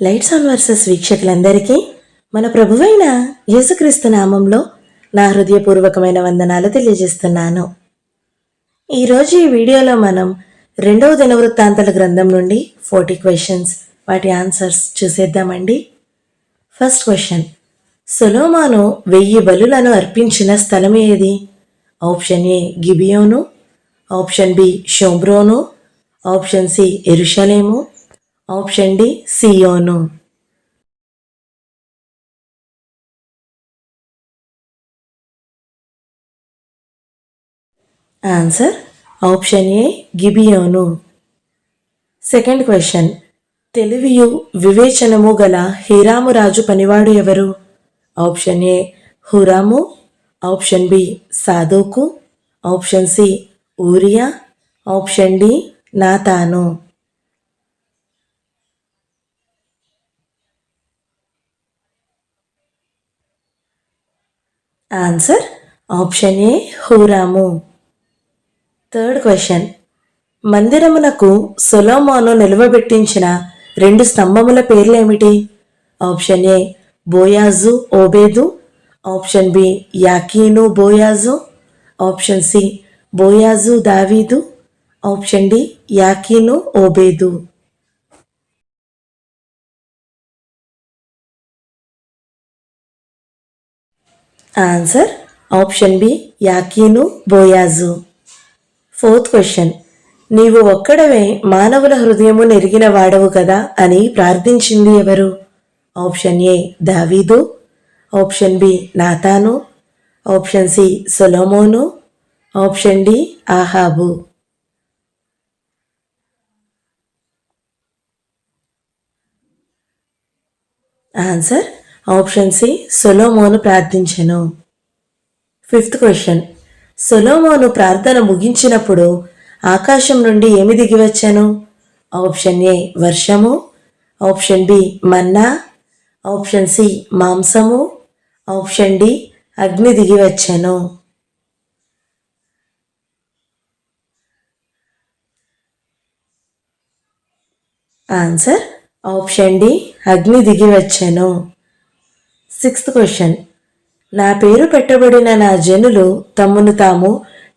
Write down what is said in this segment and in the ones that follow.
Lights on versus వీక్షకులందరికీ మన ప్రభువైన యేసుక్రీస్తు నామంలో నా హృదయపూర్వకమైన వందనాలు తెలియజేస్తున్నాను. ఈరోజు ఈ వీడియోలో మనం రెండవ దినవృత్తాంతల గ్రంథం నుండి ఫోర్టీ క్వశ్చన్స్ వాటి ఆన్సర్స్ చూసేద్దామండి. ఫస్ట్ క్వశ్చన్ సొలోమాను వెయ్యి బలులను అర్పించిన స్థలం ఏది? ఆప్షన్ ఏ గిబియోను ఆప్షన్ బి షోబ్రోను ఆప్షన్ సి ఎరుషలేము ఆప్షన్ డి సియోను. ఆన్సర్ ఆప్షన్ ఏ గిబియోను. సెకండ్ క్వశ్చన్ తెలివియు వివేచనము గల హీరామురాజు పనివాడు ఎవరు? ఆప్షన్ ఏ హురాము. ఆప్షన్ బి సాదోకు ఆప్షన్ సి ఊరియా. ఆప్షన్ డి నాతాను. ఆన్సర్ ఆప్షన్ ఏ హూరాము థర్డ్ క్వశ్చన్ మందిరమునకు సొలోమాను నిలువబెట్టించిన రెండు స్తంభముల పేర్లేమిటి? ఆప్షన్ ఏ బోయాజు ఓబేదు ఆప్షన్ బి యాకీను బోయాజు ఆప్షన్ సి బోయాజు దావీదు ఆప్షన్ డి యాకీను ఓబేదు ఆన్సర్ ఆప్షన్ బి యాకీను బోయాజు ఫోర్త్ క్వశ్చన్ నీవు ఒక్కడవే మానవుల హృదయము నెరిగిన వాడవు కదా అని ప్రార్థించింది ఎవరు? ఆప్షన్ ఏ దావీదు ఆప్షన్ బి నాతాను ఆప్షన్ సి సొలోమోను ఆప్షన్ డి ఆహాబు ఆన్సర్ ఆప్షన్ సి సొలోమోను ప్రార్థించెను. ఫిఫ్త్ క్వశ్చన్ సొలోమోను ప్రార్థన ముగించినప్పుడు ఆకాశం నుండి ఏమి దిగివచ్చాను? ఆప్షన్ ఏ వర్షము. ఆప్షన్ బి మన్నా. ఆప్షన్ సి మాంసము. ఆప్షన్ డి అగ్ని దిగివచ్చాను. ఆన్సర్ ఆప్షన్ డి అగ్ని దిగి వచ్చాను సిక్స్త్ క్వశ్చన్. నా పేరు పెట్టబడిన నా జనులు తమ్మును తాము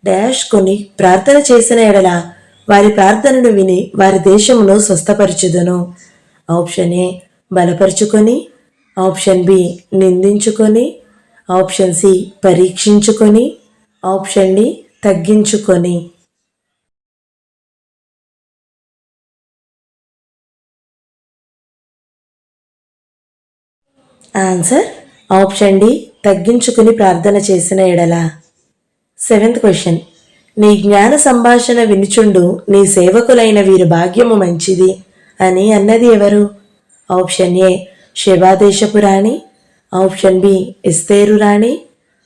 డాష్ కొని ప్రార్థన చేసిన ఎడల వారి ప్రార్థనను విని వారి దేశమును స్వస్థపరచుదును. ఆప్షన్ ఏ బలపరుచుకొని. ఆప్షన్ బి నిందించుకొని. ఆప్షన్ సి పరీక్షించుకొని. ఆప్షన్ డి తగ్గించుకొని. ఆన్సర్ ఆప్షన్ డి తగ్గించుకుని ప్రార్థన చేసిన ఎడల. సెవెంత్ క్వశ్చన్ నీ జ్ఞాన సంభాషణ వినుచుండు నీ సేవకులైన వీరి భాగ్యము మంచిది అని అన్నది ఎవరు? ఆప్షన్ ఏ శివాదేశపు రాణి. ఆప్షన్ బి ఇస్తేరు రాణి.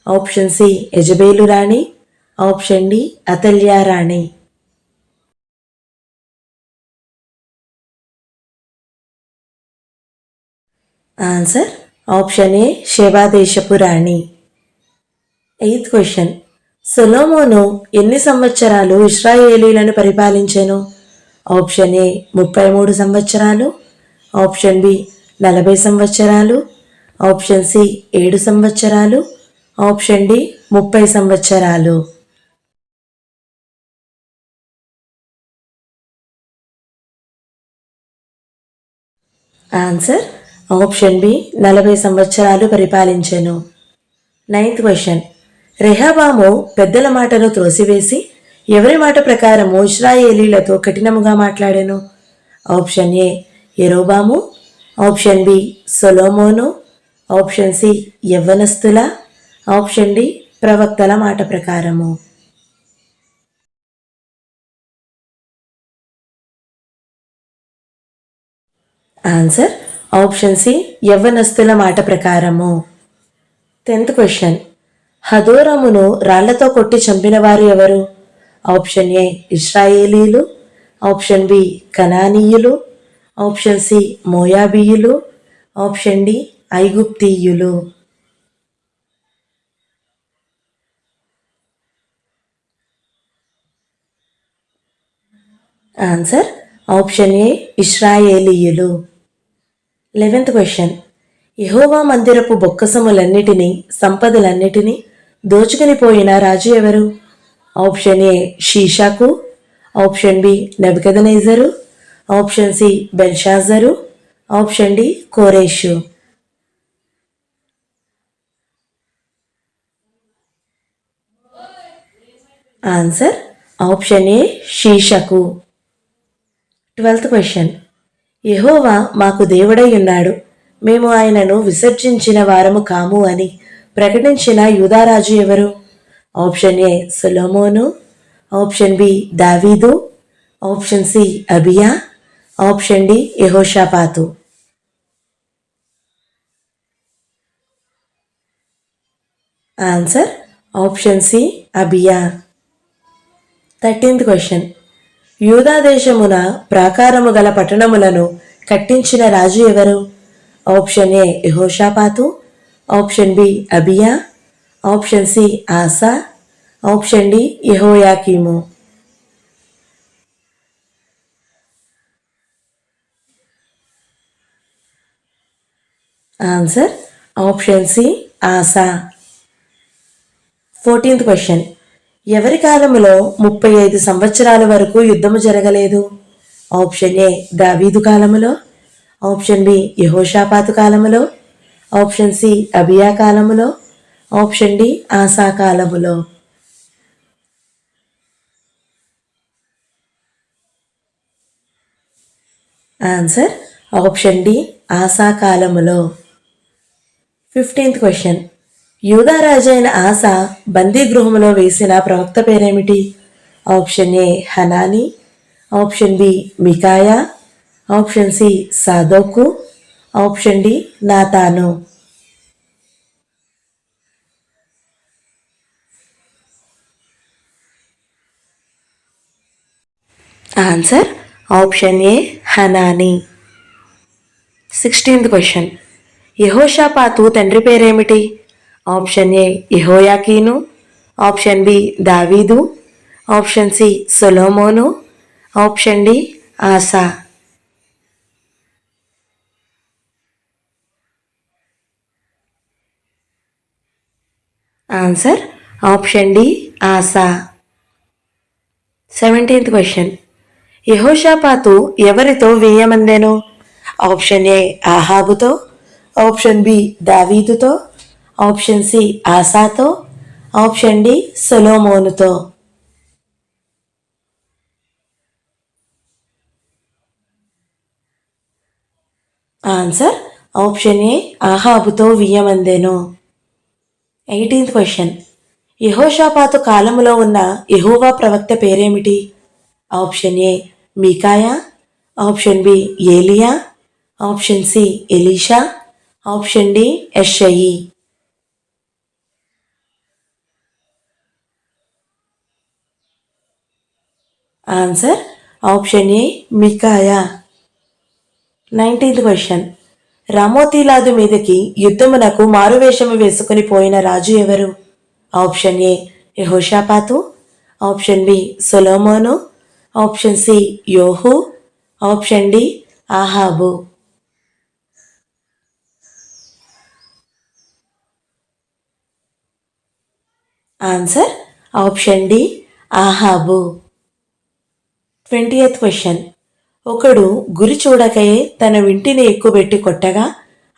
ఆప్షన్ సి యజబేలు రాణి. ఆప్షన్ డి అతల్యా రాణి. ఆన్సర్ ఆప్షన్ ఏ శివాదేశపు రాణి ఎయిత్ క్వశ్చన్. సొలోమోను ఎన్ని సంవత్సరాలు ఇస్రాయేలీలను పరిపాలించెను? ఆప్షన్ ఏ ముప్పై మూడు సంవత్సరాలు. ఆప్షన్ బి నలభై సంవత్సరాలు. ఆప్షన్ సి ఏడు సంవత్సరాలు. ఆప్షన్ డి ముప్పై సంవత్సరాలు. ఆన్సర్ ఆప్షన్ బి నలభై సంవత్సరాలు పరిపాలించెను. Ninth question. రెహాబాము పెద్దల మాటను త్రోసివేసి ఎవరి మాట ప్రకారము ఇస్రాయేలీలతో కఠినముగా మాట్లాడాను? ఆప్షన్ ఏ ఎరోబాము ఆప్షన్ బి సొలోమోను. ఆప్షన్ సి యవ్వనస్తుల. ఆప్షన్ డి ప్రవక్తల మాట ప్రకారము. ఆన్సర్ ఆప్షన్ సి యవ్వనస్తుల మాట ప్రకారము. టెన్త్ క్వశ్చన్ హదోరమును రాళ్ళతో కొట్టి చంపిన వారు ఎవరు? ఆప్షన్ ఏ ఇస్రాయేలీలు. ఆప్షన్ బి కనానీయులు. ఆప్షన్ సి మోయాబీయులు. ఆప్షన్ డి ఐగుప్తీయులు. ఆన్సర్ ఆప్షన్ ఏ ఇస్రాయేలీయులు. Eleventh question. యహోవా మందిరపు బొక్కసములన్నిటినీ సంపదలన్నిటినీ దోచుకుని పోయిన రాజు ఎవరు? ఆప్షన్ ఏ షీషాకు ఆప్షన్ బి నెబదనైజరు ఆప్షన్ సి బెల్షాజరు ఆప్షన్ డి కోరేషు. Answer option A షీషకు. Twelfth question. యహోవా మాకు దేవుడై ఉన్నాడు. మేము ఆయనను విసర్జించిన వారము కాము అని ప్రకటించిన యూదారాజు ఎవరు? ఆప్షన్ ఏ సొలోమోను ఆప్షన్ బి దావీదు ఆప్షన్ సి అబియా ఆప్షన్ డి యహోషాపాతు. Answer option C అబియా. Thirteenth question. యూదాదేశమున ప్రాకారము గల పట్టణములను కట్టించిన రాజు ఎవరు? ఆప్షన్ ఏ యహోషాపాతు ఆప్షన్ బి అబియా ఆప్షన్ సి ఆసా ఆప్షన్ డి యహోయాకీము. ఆన్సర్ ఆప్షన్ సి ఆసా. Fourteenth question. ఎవరి కాలంలో ముప్పై ఐదు సంవత్సరాల వరకు యుద్ధము జరగలేదు? ఆప్షన్ ఏ దావీదు కాలములో ఆప్షన్ బి యహోషాపాతు కాలములో ఆప్షన్ సి అబియా కాలములో ఆప్షన్ డి ఆసా కాలములో. ఆన్సర్ ఆప్షన్ డి ఆసా కాలములో. Fifteenth question. యూదారాజైన ఆశ బందీగృహంలో వేసిన ప్రవక్త పేరేమిటి? ఆప్షన్ ఏ హనాని ఆప్షన్ బి మికాయా ఆప్షన్ సి సాదోకు ఆప్షన్ డి నాతాను. Answer option A హనాని. Sixteenth question. యహోషాపాతు తండ్రి పేరేమిటి? ఆప్షన్ ఏ యహోయాకీను ఆప్షన్ బి దావీదు ఆప్షన్ సి సొలోమోను ఆప్షన్ డి ఆసా. ఆన్సర్ ఆప్షన్ డి ఆసా. Seventeenth question. యహోషాపాతు ఎవరితో వేయమందెను ఆప్షన్ ఏ ఆహాబుతో ఆప్షన్ బి దావీదుతో ఆప్షన్ సి ఆసాతో ఆప్షన్ డి సొలోమోనుతో. ఆన్సర్ ఆప్షన్ ఏ ఆహాబుతో వియ్యమందెను. Eighteenth question. యహోషాపాతు కాలములో ఉన్న యహోవా ప్రవక్త పేరేమిటి? ఆప్షన్ ఏ మీకాయా ఆప్షన్ బి ఏలియా ఆప్షన్ సి ఎలీషా ఆప్షన్ డి ఎషయి ఆన్సర్ ఆప్షన్ ఏ మికాయా నైన్టీన్త్ క్వశ్చన్ రామోతీలాదు మీదకి యుద్ధమునకు మారువేషము వేసుకుని పోయిన రాజు ఎవరు ఆప్షన్ ఏ యహోషాపాతు ఆప్షన్ బి సొలోమోను ఆప్షన్ సి యోహు ఆప్షన్ డి ఆహాబు ఆన్సర్ ఆప్షన్ డి ఆహాబు ట్వంటీ ఎయిత్ క్వశ్చన్. ఒకడు గురి చూడకయే తన వింటిని ఎక్కుబెట్టి కొట్టగా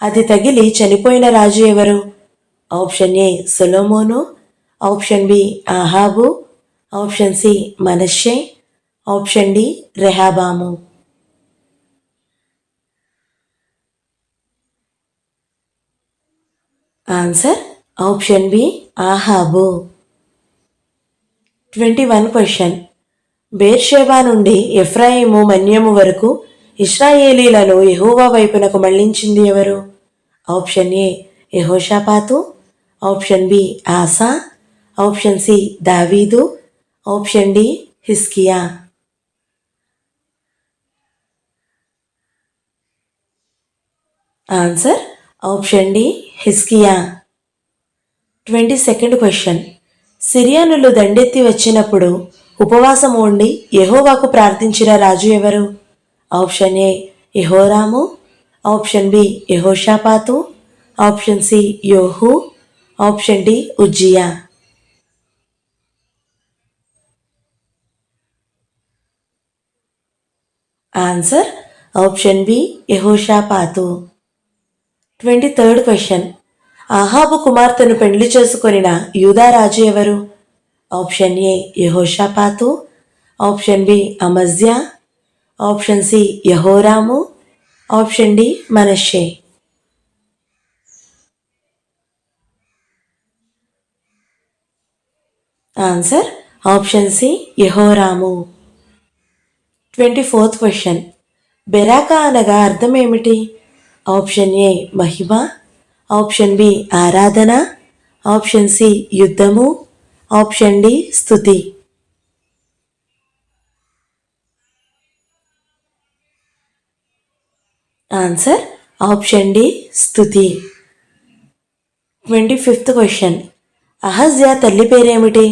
అది తగిలి చనిపోయిన రాజు ఎవరు? ఆప్షన్ ఏ సొలోమోను ఆప్షన్ బి ఆహాబు ఆప్షన్ సి మనషే ఆప్షన్ డి రెహాబాము. ఆన్సర్ ఆప్షన్ బి ఆహాబు ట్వంటీ వన్ క్వశ్చన్. బేర్షేబా నుండి ఎఫ్రాయిము మన్యము వరకు ఇస్రాయేలీలను యహోవా వైపునకు మళ్ళించింది ఎవరు? ఆప్షన్ ఏ యహోషాపాతు. ఆప్షన్ బి ఆసా. ఆప్షన్ సి దావీదు. ఆప్షన్ డి హిస్కియా ఆన్సర్ ఆప్షన్ డి హిస్కియా ట్వంటీ సెకండ్ క్వశ్చన్. సిరియానులు దండెత్తి వచ్చినప్పుడు ఉపవాసం ఉండి యహోవాకు ప్రార్థించిన రాజు ఎవరు? ఆప్షన్ ఏ యహోరాము. ఆప్షన్ బి యహోషాపాతు. ఆప్షన్ సి యోహు. ఆప్షన్ డి ఉజ్జియా. Answer option B యహోషాపాతు. Twenty third question. ఆహాబు కుమార్తెను పెండ్లి చేసుకొనిన యూదారాజు ఎవరు? ఆప్షన్ ఏ యహోషాపాతు ఆప్షన్ బి అమజ్యా ఆప్షన్ సి యహోరాము ఆప్షన్ డి మనషే ఆన్సర్ ఆప్షన్ సి యహోరాము ట్వంటీ ఫోర్త్ క్వశ్చన్ బెరాకా అనగా అర్థం ఏమిటి? ఆప్షన్ ఏ మహిమ. ఆప్షన్ బి ఆరాధన. ఆప్షన్ సి యుద్ధము. ఆప్షన్ డి స్థుతి ఆన్సర్ ఆప్షన్ డి స్థుతి ట్వంటీ ఫిఫ్త్ క్వశ్చన్. అహజ్యా తల్లి పేరేమిటి?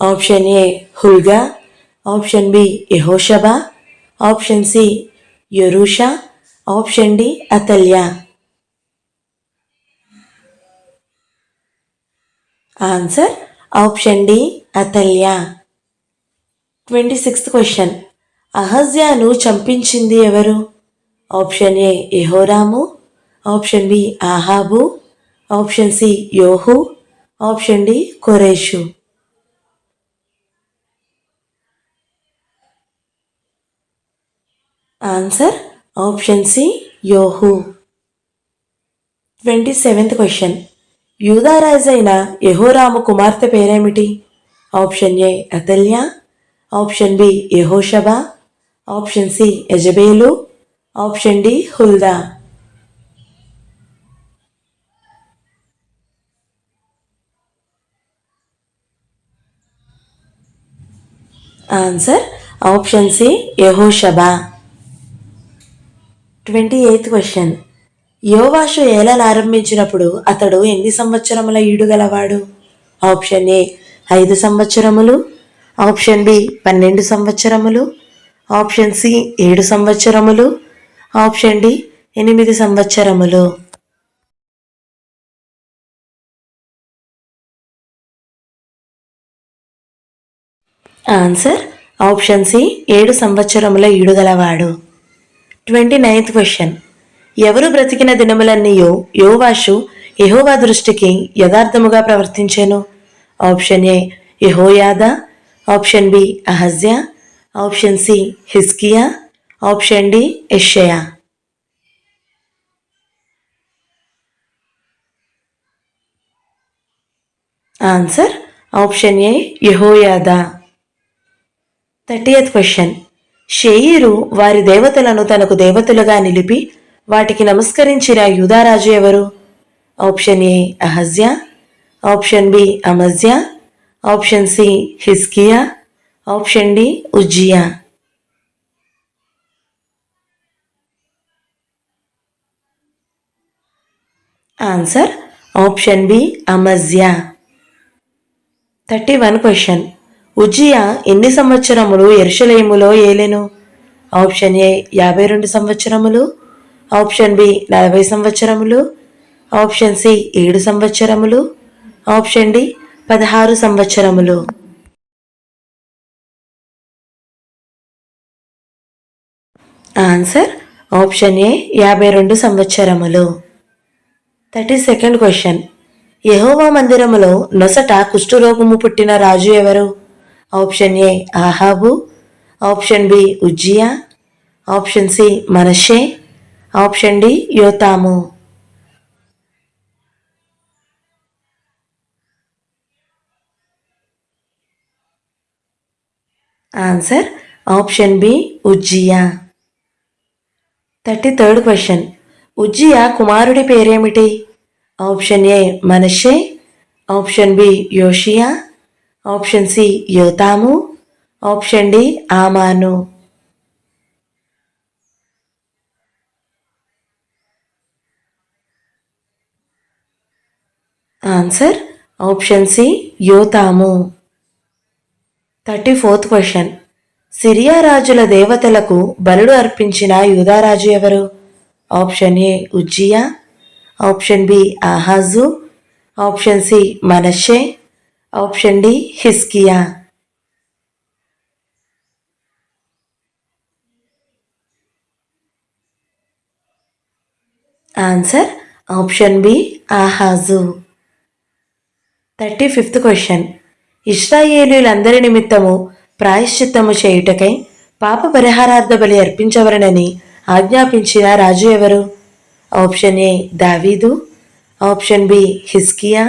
ఆప్షన్ ఏ హుల్గా ఆప్షన్ బి యహోషబా ఆప్షన్ సి యరూషా ఆప్షన్ డి అతల్య. Answer option D అతల్య. Twenty sixth question. అహజ్యాను చంపించింది ఎవరు? ఆప్షన్ ఏ ఎహోరాము ఆప్షన్ బి ఆహాబు ఆప్షన్ సి యోహు. ఆప్షన్ డి కొరేషు. Answer option C యోహు. Twenty seventh question. యూదారాజైన అయిన యహోరాము కుమార్తె పేరేమిటి? ఆప్షన్ ఏ అతల్య ఆప్షన్ బి యహోషబా ఆప్షన్ సి యజబేలు ఆప్షన్ డి హుల్దా. Answer option C యహోషబా. Twenty eighth question. యోవాషు ఏలలు ఆరంభించినప్పుడు అతడు ఎన్ని సంవత్సరముల ఈడుగలవాడు? ఆప్షన్ ఏ ఐదు సంవత్సరములు. ఆప్షన్ బి పన్నెండు సంవత్సరములు. ఆప్షన్ సి ఏడు సంవత్సరములు. ఆప్షన్ డి ఎనిమిది సంవత్సరములు. ఆన్సర్ ఆప్షన్ సి ఏడు సంవత్సరముల ఈడుగలవాడు. Twenty ninth question. ఎవరు బ్రతికిన దినములన్నీయో యోవాషు యహోవా దృష్టికి యథార్థముగా ప్రవర్తించాను. ఆప్షన్ ఏ యహోయాద. ఆప్షన్ బి అహజ్యా. ఆప్షన్ సి హిస్కియా ఆప్షన్ డి ఎషయా answer option A యహోయాదా. Thirty question. షేయిరు వారి దేవతలను తనకు దేవతలుగా నిలిపి వాటికి నమస్కరించిన యూదారాజు ఎవరు? ఆప్షన్ ఏ అహజ్యా ఆప్షన్ బి అమజ్యా ఆప్షన్ సి హిస్కియా ఆప్షన్ డి ఉజ్జియా. Answer option B అమజ్యా. Thirty one question. Uzziah ఎన్ని సంవత్సరములు ఎరుషలేములో ఏలెను? ఆప్షన్ ఏ యాభై రెండు సంవత్సరములు ఆప్షన్ బి నలభై సంవత్సరములు ఆప్షన్ సి ఏడు సంవత్సరములు ఆప్షన్ డి పదహారు సంవత్సరములు. ఆన్సర్ ఆప్షన్ ఏ యాభై రెండు సంవత్సరములు. Thirty second question. యహోవా మందిరములో నొసట కుష్ఠరోగము పుట్టిన రాజు ఎవరు? ఆప్షన్ ఏ ఆహాబు ఆప్షన్ బి ఉజ్జియా ఆప్షన్ సి మనషే ఆప్షన్ డి యోతాము. Answer option B Uzziah. Thirty third question. Uzziah కుమారుడి పేరేమిటి? ఆప్షన్ ఏ మనషే ఆప్షన్ బి యోషియా ఆప్షన్ సి యోతాము ఆప్షన్ డి ఆమాను. ఆన్సర్ ఆప్షన్ సి యోతాము థర్టీ ఫోర్త్ క్వశ్చన్ సిరియా రాజుల దేవతలకు బలుడు అర్పించిన యూదారాజు ఎవరు ఆప్షన్ ఏ ఉజ్జియా ఆప్షన్ బి ఆహాజు ఆప్షన్ సి మనషే ఆప్షన్ డి హిస్కియా ఆన్సర్ ఆప్షన్ బి ఆహాజు థర్టీ ఫిఫ్త్ క్వశ్చన్. ఇస్రాయేలీలందరి నిమిత్తము ప్రాయశ్చిత్తము చేయుటకై పాప పరిహారార్థ బలి అర్పించవలనని ఆజ్ఞాపించిన రాజు ఎవరు? ఆప్షన్ ఏ దావీదు ఆప్షన్ బి హిస్కియా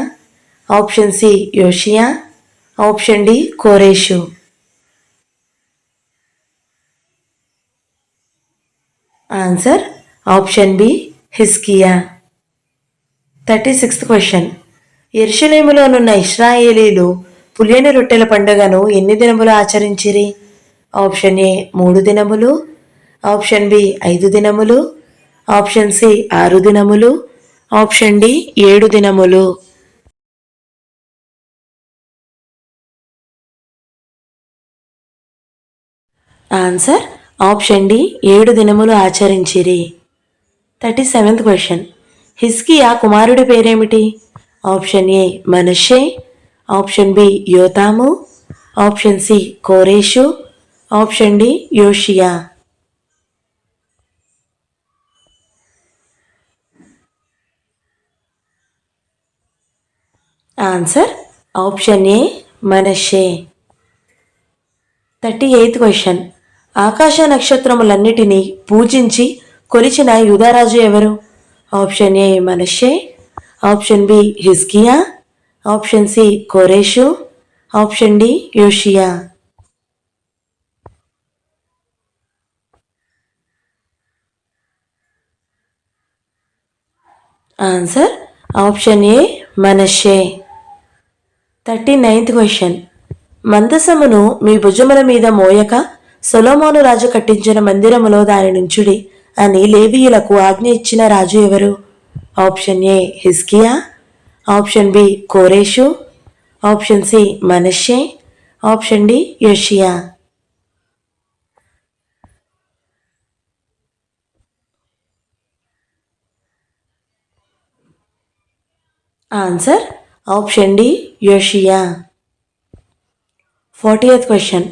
ఆప్షన్ సి యోషియా ఆప్షన్ డి కోరేషు. ఆన్సర్ ఆప్షన్ బి హిస్కియా థర్టీ సిక్స్త్ క్వశ్చన్. ఎరుషలేములోనున్న ఇస్రాయేలీలు పులియని రొట్టెల పండుగను ఎన్ని దినములు ఆచరించిరి? ఆప్షన్ ఏ మూడు దినములు ఆప్షన్ బి ఐదు దినములు ఆప్షన్ సి ఆరు దినములు ఆప్షన్ డి ఏడు దినములు. ఆన్సర్ ఆప్షన్ డి ఏడు దినములు ఆచరించిరి. Thirty seventh question. హిస్కియా కుమారుడి పేరేమిటి? ఆప్షన్ ఏ మనషే ఆప్షన్ బి యోతాము ఆప్షన్ సి కోరేషు ఆప్షన్ డి యోషియా ఆన్సర్ ఆప్షన్ ఏ మనషే థర్టీ ఎయిత్ క్వశ్చన్ ఆకాశ నక్షత్రములన్నిటినీ పూజించి కొలిచిన యుధారాజు ఎవరు? ఆప్షన్ ఏ మనషే ఆప్షన్ బి హిస్కియా ఆప్షన్ సి కోరేషు ఆప్షన్ డి యోషియా. ఆన్సర్ ఆప్షన్ ఏ మనషే థర్టీ నైన్త్ క్వశ్చన్ మందసమును మీ భుజముల మీద మోయక సొలోమోను రాజు కట్టించిన మందిరములో దాని నుంచుడి అని లేవీయులకు ఆజ్ఞ ఇచ్చిన రాజు ఎవరు? ఆప్షన్ ఏ హిస్కియా ఆప్షన్ బి కోరేషు ఆప్షన్ సి మనషే ఆప్షన్ డి యోషియా ఆన్సర్ ఆప్షన్ డి యోషియా ఫార్టీ ఎయిత్ క్వశ్చన్.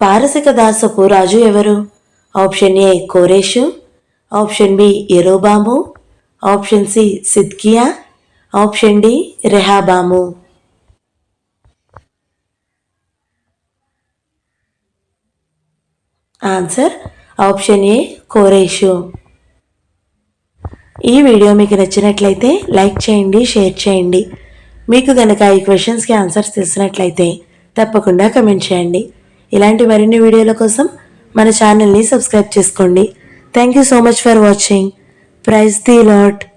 పారసిక దాసపు రాజు ఎవరు? ఆప్షన్ ఏ కోరేషు ఆప్షన్ బి ఎరోబాము ఆప్షన్ సి సిద్కియా ఆప్షన్ డి రెహాబాము. ఆన్సర్ ఆప్షన్ ఏ కోరేషు. ఈ వీడియో మీకు నచ్చినట్లయితే లైక్ చేయండి షేర్ చేయండి. మీకు కనుక ఈ క్వశ్చన్స్కి ఆన్సర్స్ తెలిసినట్లయితే తప్పకుండా కమెంట్ చేయండి. ఇలాంటి మరిన్ని వీడియోల కోసం మన ఛానల్ని సబ్స్క్రైబ్ చేసుకోండి. Thank you so much for watching Praise the Lord.